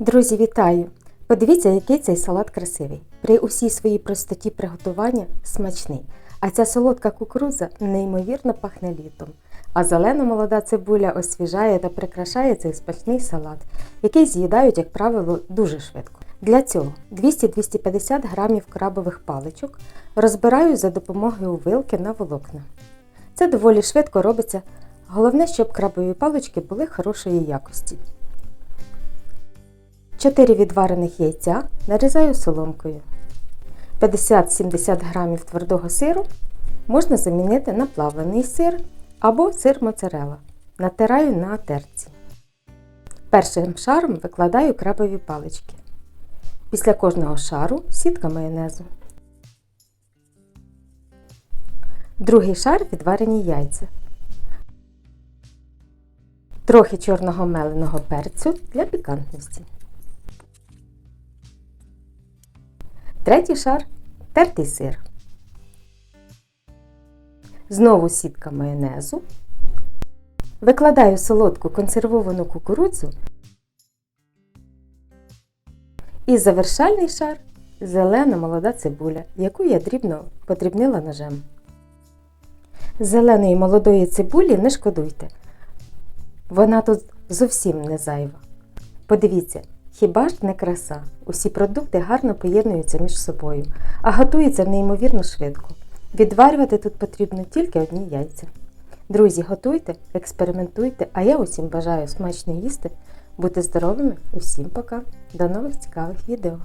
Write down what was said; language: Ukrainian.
Друзі, вітаю! Подивіться, який цей салат красивий. При усій своїй простоті приготування смачний. А ця солодка кукурудза неймовірно пахне літом. А зелена молода цибуля освіжає та прикрашає цей смачний салат, який з'їдають, як правило, дуже швидко. Для цього 200-250 грамів крабових паличок розбираю за допомогою вилки на волокна. Це доволі швидко робиться. Головне, щоб крабові палички були хорошої якості. 4 відварених яйця нарізаю соломкою. 50-70 грамів твердого сиру можна замінити на плавлений сир або сир моцарелла. Натираю на терці. Першим шаром викладаю крабові палички. Після кожного шару сітка майонезу. Другий шар відварені яйця. Трохи чорного меленого перцю для пікантності. Третій шар тертий сир. Знову сітка майонезу. Викладаю солодку консервовану кукурудзу. І завершальний шар зелена молода цибуля, яку я дрібно подрібнила ножем. Зеленої молодої цибулі не шкодуйте. Вона тут зовсім не зайва. Подивіться, хіба ж не краса? Усі продукти гарно поєднуються між собою, а готуються неймовірно швидко. Відварювати тут потрібно тільки одні яйця. Друзі, готуйте, експериментуйте, а я усім бажаю смачно їсти, бути здоровими. Усім пока. До нових цікавих відео!